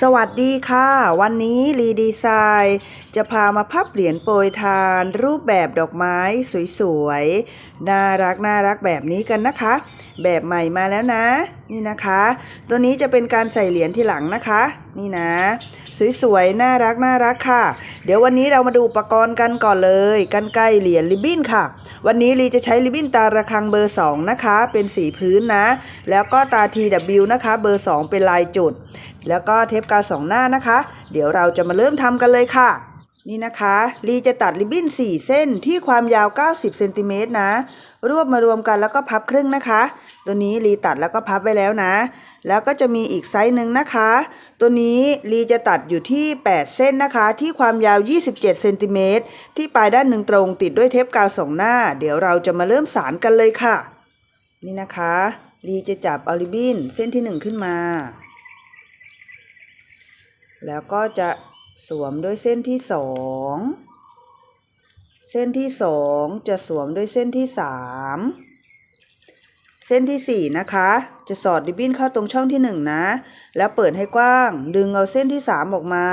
สวัสดีค่ะ วันนี้รีดีไซน์จะพามาพับเหรียญโปรยทาน รูปแบบดอกไม้สวยๆ น่ารักน่ารักแบบนี้กันนะคะ แบบใหม่มาแล้วนะ นี่นะคะ ตัวนี้จะเป็นการใส่เหรียญที่หลังนะคะ นี่นะ สวยๆ น่ารักน่ารักค่ะ เดี๋ยววันนี้เรามาดูอุปกรณ์กันก่อนเลยกันไกลเหรียญริบบิ้นค่ะ วันนี้ลีจะใช้ริบบิ้นตาระฆังเบอร์ 2 นะคะ เป็นสีพื้นนะ แล้วก็ตา TW นะคะ เบอร์ 2 เป็นลายจุด แล้วก็เทปกาวสองหน้านะคะ เดี๋ยวเราจะมาเริ่มทำกันเลยค่ะนี่นะคะลีจะตัดริบบิ้น 4 เส้นที่ความยาว 90 เซนติเมตรนะ รวบมารวมกันแล้วก็พับครึ่งนะคะ ตัวนี้ลีตัดแล้วก็พับไว้แล้วนะ แล้วก็จะมีอีกไซส์หนึ่งนะคะ ตัวนี้ลีจะตัดอยู่ที่ 8 เส้นนะคะ ที่ความยาว 27เซนติเมตรที่ปลายด้านหนึ่งตรงติดด้วยเทปกาวสองหน้า เดี๋ยวเราจะมาเริ่มสารกันเลยค่ะ นี่นะคะลีจะจับเอริบินเส้นที่หนึ่งขึ้นมา แล้วก็จะสวมด้วยเส้นที่สองเส้นที่สองจะสวมด้วยเส้นที่สาม เส้นที่สี่นะคะ จะสอดริบบิ้นเข้าตรงช่องที่หนึ่งนะ แล้วเปิดให้กว้าง ดึงเอาเส้นที่สามออกมา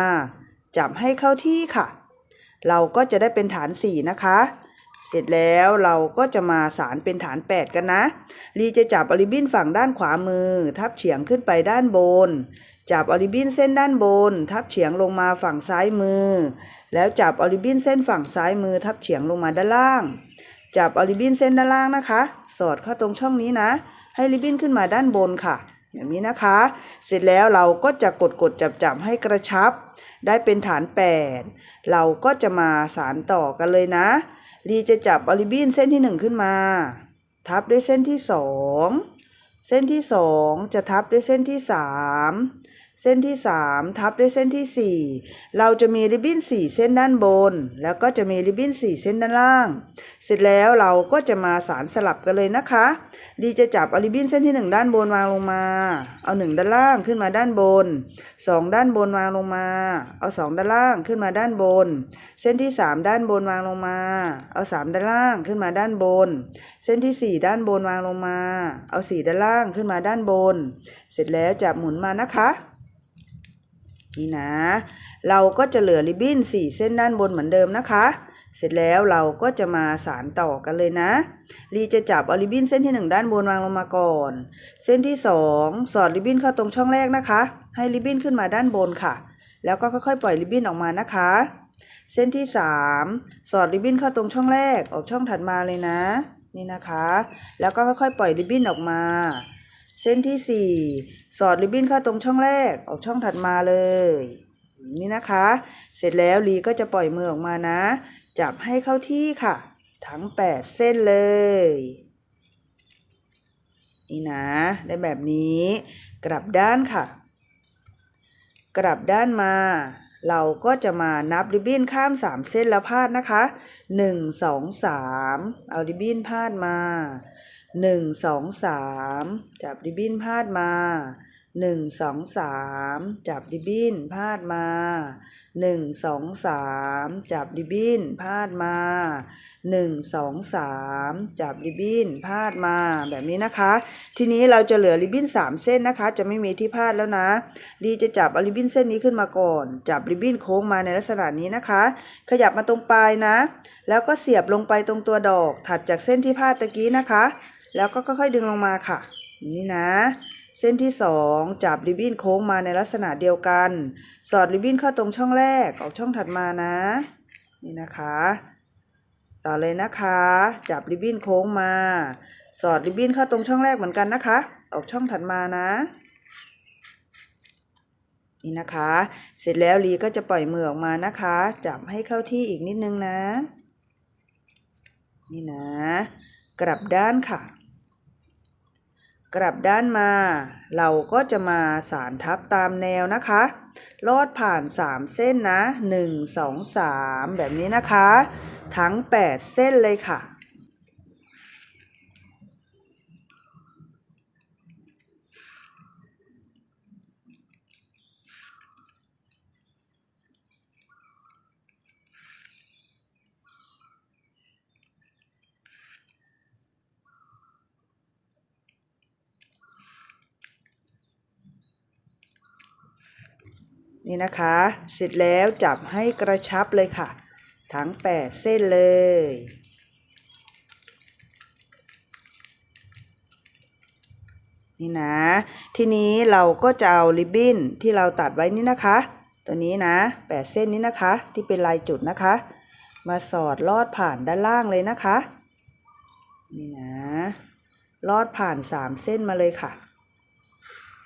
จับให้เข้าที่ค่ะ เราก็จะได้เป็นฐานสี่นะคะ เสร็จแล้วเราก็จะมาสารเป็นฐาน 8 กันนะ ลีจะจับอริบินฝั่งด้านขวามือ ทับเฉียงขึ้นไปด้านบน จับอริบินเส้นด้านบน ทับเฉียงลงมาฝั่งซ้ายมือ แล้วจับอริบินเส้นฝั่งซ้ายมือ ทับเฉียงลงมาด้านล่าง จับอริบบิ้นเส้นด้านล่างนะคะ สอดเข้าตรงช่องนี้นะ ให้ริบบิ้นขึ้นมาด้านบนค่ะ อย่างนี้นะคะ เสร็จแล้วเราก็จะกดกดจับจับให้กระชับ ได้เป็นฐาน 8 เราก็จะมาสารต่อกันเลยนะลีจะจับอลิบินเส้นที่หนึ่งขึ้นมา ทับด้วยเส้นที่สองเส้นที่สองจะทับด้วยเส้นที่สาม เส้นที่สามทับด้วยเส้นที่สี่เราจะมีริบบิ้นสี่เส้นด้านบน แล้วก็จะมีริบบิ้นสี่เส้นด้านล่าง เสร็จแล้วเราก็จะมาสารสลับกันเลยนะคะ ดีจะจับอลิบบิ้นเส้นที่หนึ่งด้านบนวางลงมา เอาหนึ่งด้านล่างขึ้นมาด้านบนสองด้านบนวางลงมา เอาสองด้านล่างขึ้นมาด้านบน เส้นที่สามด้านบนวางลงมา เอาสามด้านล่างขึ้นมาด้านบน เส้นที่สี่ด้านบนวางลงมา เอาสี่ด้านล่างขึ้นมาด้านบน เสร็จแล้วจับหมุนมานะคะ นี่นะ เราก็จะเหลือริบบิ้นสี่เส้นด้านบนเหมือนเดิมนะคะ เสร็จแล้วเราก็จะมาสารต่อกันเลยนะลีจะจับเอาริบบิ้นเส้นที่หนึ่งด้านบนวางลงมาก่อน เส้นที่สองสอดริบบิ้นเข้าตรงช่องแรกนะคะ ให้ริบบิ้นขึ้นมาด้านบนค่ะ แล้วก็ค่อยๆปล่อยริบบิ้นออกมานะคะ เส้นที่สามสอดริบบิ้นเข้าตรงช่องแรกออกช่องถัดมาเลยนะ นี่นะคะ แล้วก็ค่อยๆปล่อยริบบิ้นออกมา เส้นที่สี่สอดริบบิ้นเข้าตรงช่องแรกออกช่องถัดมาเลย นี่นะคะ เสร็จแล้วลีก็จะปล่อยมือออกมานะ จับให้เข้าที่ค่ะ ทั้ง8เส้นเลย นี่นะ ได้แบบนี้ กลับด้านค่ะ กลับด้านมาเราก็จะมานับริบบิ้นข้าม 3 เส้นแล้วพาดนะคะ 1 2 3 เอาริบบิ้นพาดมา 1 2 3จับริบบิ้นพาดมาหนึ่งสองสามจับริบบิ้นพาดมาหนึ่งสองสามจับริบบิ้นพาดมาหนึ่งสองสามจับริบบิ้นพาดมาแบบนี้นะคะ ทีนี้เราจะเหลือริบบิ้นสามเส้นนะคะ จะไม่มีที่พาดแล้วนะ ดีจะจับเอาริบบิ้นเส้นนี้ขึ้นมาก่อน จับริบบิ้นโค้งมาในลักษณะนี้นะคะ ขยับมาตรงปลายนะ แล้วก็เสียบลงไปตรงตัวดอกถัดจากเส้นที่พาดตะกี้นะคะ แล้วก็ค่อยๆดึงลงมาค่ะ นี่นะ เส้นที่สองจับริบบิ้นโค้งมาในลักษณะเดียวกัน สอดริบบิ้นเข้าตรงช่องแรกออกช่องถัดมานะ นี่นะคะ ต่อเลยนะคะ จับริบบิ้นโค้งมา สอดริบบิ้นเข้าตรงช่องแรกเหมือนกันนะคะ ออกช่องถัดมานะนี่นะคะ เสร็จแล้วลีก็จะปล่อยมือออกมานะคะ จับให้เข้าที่อีกนิดนึงนะ นี่นะ กลับด้านค่ะ กลับด้านมา เราก็จะมาสารทับตามแนวนะคะ ลอดผ่าน 3 เส้นนะ 1 2 3 แบบนี้นะคะ ทั้ง 8 เส้นเลยค่ะ นี่นะคะ เสร็จแล้วจับให้กระชับเลยค่ะ ทั้ง 8 เส้นเลย นี่นะ ทีนี้เราก็จะเอาริบบิ้นที่เราตัดไว้นี่นะคะ ตัวนี้นะ 8 เส้นนี้นะคะ ที่เป็นลายจุดนะคะ มาสอดลอดผ่านด้านล่างเลยนะคะ นี่นะ ลอดผ่าน 3 เส้นมาเลยค่ะ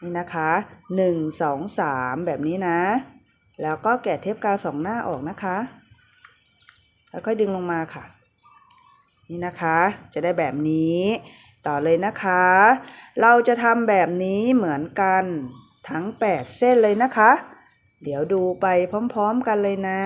นี่นะคะหนึ่งสองสามแบบนี้นะ แล้วก็แกะเทปกาวสองหน้าออกนะคะ แล้วค่อยดึงลงมาค่ะ นี่นะคะ จะได้แบบนี้ ต่อเลยนะคะ เราจะทำแบบนี้เหมือนกันทั้ง 8 เส้นเลยนะคะ เดี๋ยวดูไปพร้อมๆกันเลยนะ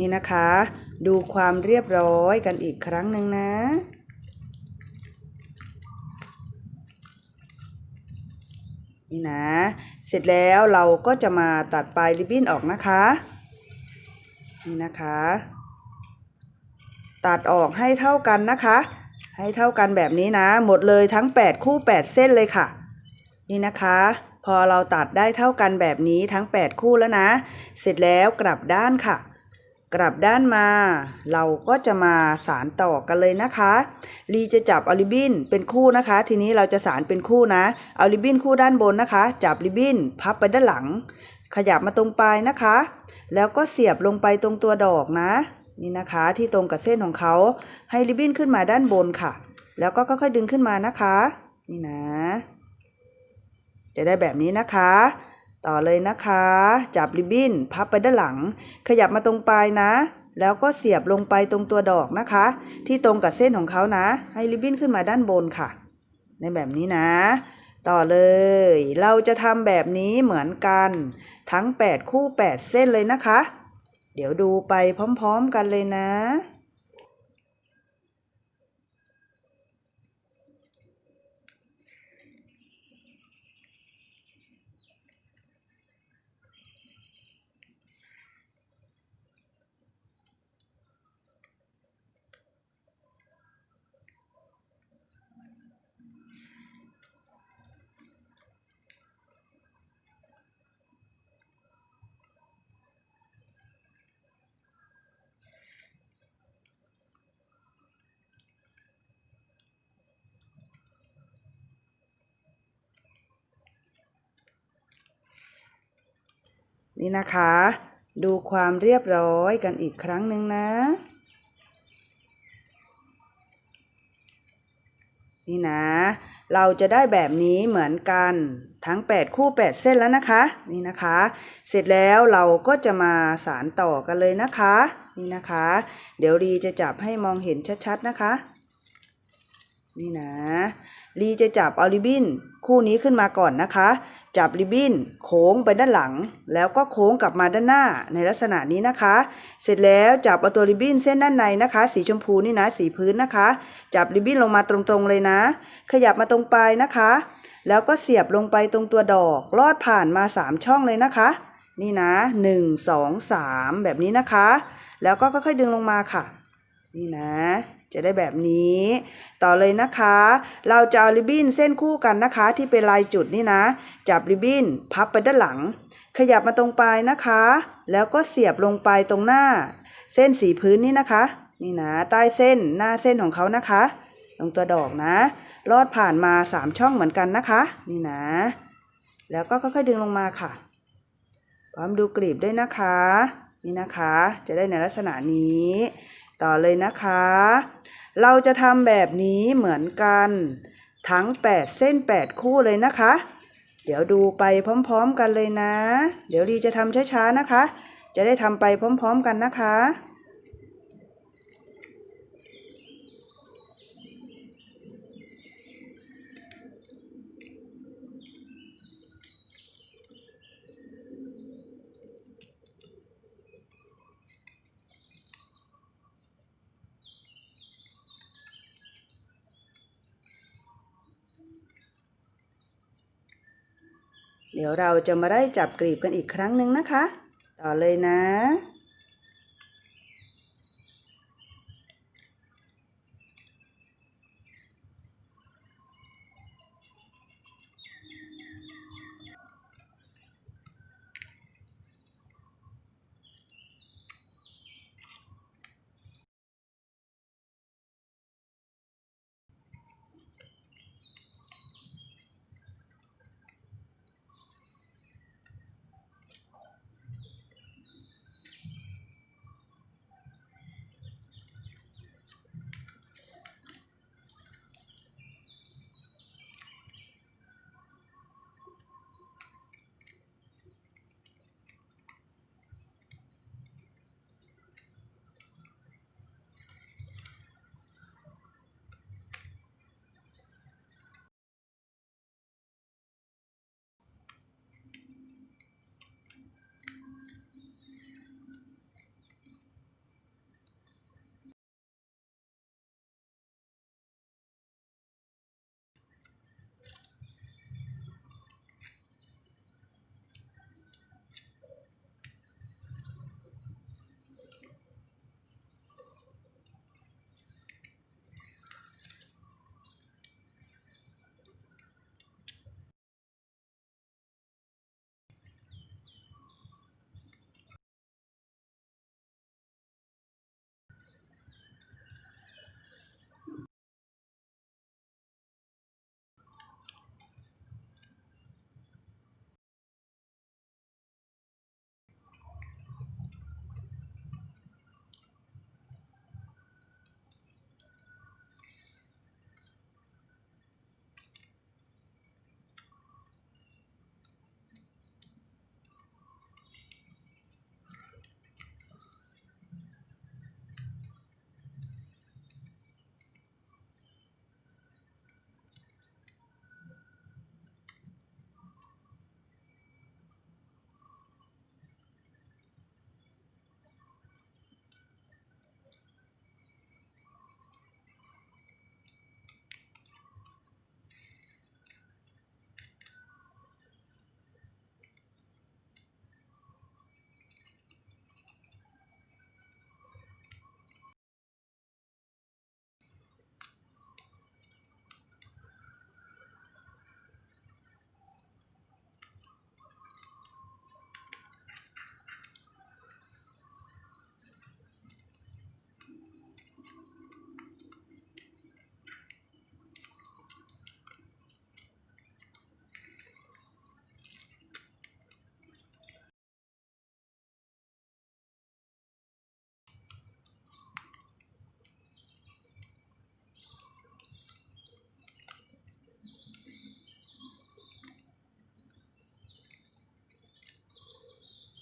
นี่นะคะ ดูความเรียบร้อยกันอีกครั้งหนึ่งนะ นี่นะ เสร็จแล้วเราก็จะมาตัดปลายริบบิ้นออกนะคะ นี่นะคะ ตัดออกให้เท่ากันนะคะ ให้เท่ากันแบบนี้นะ หมดเลยทั้ง 8 คู่ 8 เส้นเลยค่ะ นี่นะคะพอเราตัดได้เท่ากันแบบนี้ทั้ง 8 คู่แล้วนะ เสร็จแล้วกลับด้านค่ะ กลับด้านมา เราก็จะมาสารต่อกันเลยนะคะลีจะจับอาริบินเป็นคู่นะคะ ทีนี้เราจะสารเป็นคู่นะเอาริบินคู่ด้านบนนะคะ จับริบินพับไปด้านหลัง ขยับมาตรงปลายนะคะ แล้วก็เสียบลงไปตรงตัวดอกนะ นี่นะคะที่ตรงกับเส้นของเขาให้ริบบิ้นขึ้นมาด้านบนค่ะ แล้วก็ค่อยๆดึงขึ้นมานะคะ นี่นะ จะได้แบบนี้นะคะ ต่อเลยนะคะ จับริบบิ้นพับไปด้านหลัง ขยับมาตรงปลายนะ แล้วก็เสียบลงไปตรงตัวดอกนะคะ ที่ตรงกับเส้นของเขานะ ให้ริบบิ้นขึ้นมาด้านบนค่ะ ในแบบนี้นะ ต่อเลย เราจะทำแบบนี้เหมือนกัน ทั้ง 8 คู่ 8 เส้นเลยนะคะ เดี๋ยวดูไปพร้อม ๆ กันเลยนะ นี่นะคะ ดูความเรียบร้อยกันอีกครั้งหนึ่งนะ นี่นะ เราจะได้แบบนี้เหมือนกันทั้ง 8 คู่ 8 เส้นแล้วนะคะ นี่นะคะ เสร็จแล้วเราก็จะมาสารต่อกันเลยนะคะ นี่นะคะ เดี๋ยวรีจะจับให้มองเห็นชัดๆนะคะ นี่นะลีจะจับเอริบิน คู่นี้ขึ้นมาก่อนนะคะ จับริบบิ้นโค้งไปด้านหลัง แล้วก็โค้งกลับมาด้านหน้าในลักษณะนี้นะคะ เสร็จแล้วจับเอาตัวริบบิ้นเส้นด้านในนะคะ สีชมพูนี่นะสีพื้นนะคะ จับริบบิ้นลงมาตรงๆเลยนะ ขยับมาตรงปลายนะคะ แล้วก็เสียบลงไปตรงตัวดอก ลอดผ่านมา 3 ช่องเลยนะคะ นี่นะ 1 2 3 แบบนี้นะคะ แล้วก็ค่อยๆดึงลงมาค่ะ นี่นะ จะได้แบบนี้ ต่อเลยนะคะ เราจะเอาริบบิ้นเส้นคู่กันนะคะ ที่เป็นลายจุดนี่นะ จับริบบิ้นพับไปด้านหลัง ขยับมาตรงปลายนะคะ แล้วก็เสียบลงไปตรงหน้า เส้นสีพื้นนี่นะคะ นี่นะ ใต้เส้นหน้าเส้นของเขานะคะ ตรงตัวดอกนะ ลอดผ่านมาสามช่องเหมือนกันนะคะ นี่นะ แล้วก็ค่อยๆดึงลงมาค่ะพร้อมดูกลีบด้วยนะคะ นี่นะคะ จะได้ในลักษณะนี้ ต่อเลยนะคะ เราจะทำแบบนี้เหมือนกัน ทั้ง 8 เส้น 8 คู่เลยนะคะ เดี๋ยวดูไปพร้อมๆกันเลยนะ เดี๋ยวรีจะทำช้าๆนะคะ จะได้ทำไปพร้อมๆกันนะคะ เดี๋ยวเราจะมาได้จับกลีบกันอีกครั้งหนึ่งนะคะ ต่อเลยนะ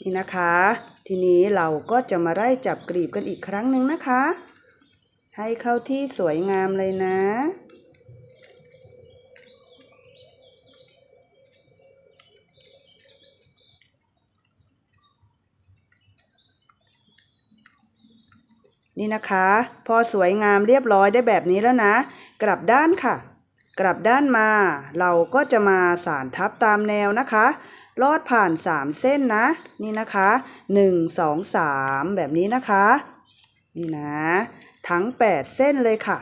นี่นะคะ ทีนี้เราก็จะมาไล่จับกลีบกันอีกครั้งหนึ่งนะคะ ให้เข้าที่สวยงามเลยนะนี่นะคะ พอสวยงามเรียบร้อยได้แบบนี้แล้วนะ กลับด้านค่ะ กลับด้านมา เราก็จะมาสานทับตามแนวนะคะ ลอดผ่าน 3 เส้นนะ นี่นะคะ 1 2 3 แบบนี้นะคะ นี่นะ ทั้ง 8 เส้นเลยค่ะ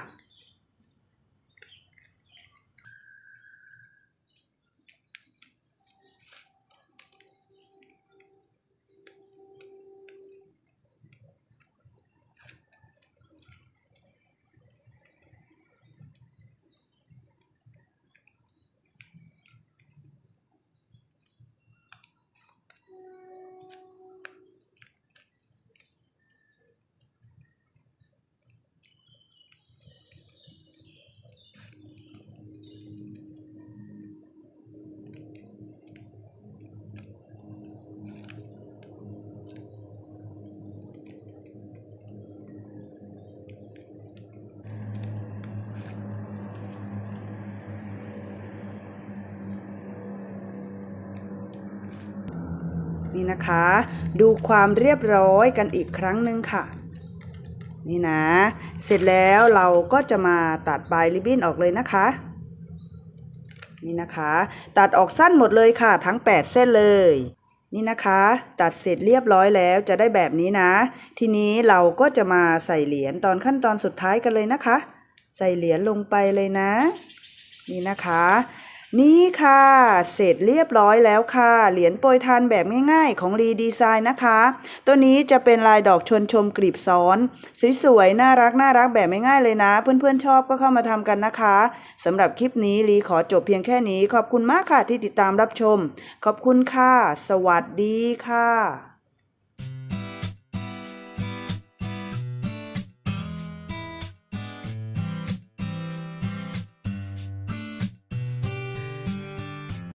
นี่นะคะ ดูความเรียบร้อยกันอีกครั้งหนึ่งค่ะ นี่นะ เสร็จแล้วเราก็จะมาตัดปลายริบบิ้นออกเลยนะคะ นี่นะคะ ตัดออกสั้นหมดเลยค่ะ ทั้ง 8 เส้นเลย นี่นะคะ ตัดเสร็จเรียบร้อยแล้วจะได้แบบนี้นะ ทีนี้เราก็จะมาใส่เหรียญตอนขั้นตอนสุดท้ายกันเลยนะคะ ใส่เหรียญลงไปเลยนะ นี่นะคะ นี่ค่ะ เสร็จเรียบร้อยแล้วค่ะ เหรียญโปรยทานแบบง่ายๆ ของรีดีไซน์นะคะ ตัวนี้จะเป็นลายดอกชนชมกลีบซ้อน สวยๆ น่ารักน่ารักแบบไม่ง่ายเลยนะ เพื่อนๆชอบก็เข้ามาทำกันนะคะสำหรับคลิปนี้ลีขอจบเพียงแค่นี้ ขอบคุณมากค่ะที่ติดตามรับชม ขอบคุณค่ะ สวัสดีค่ะ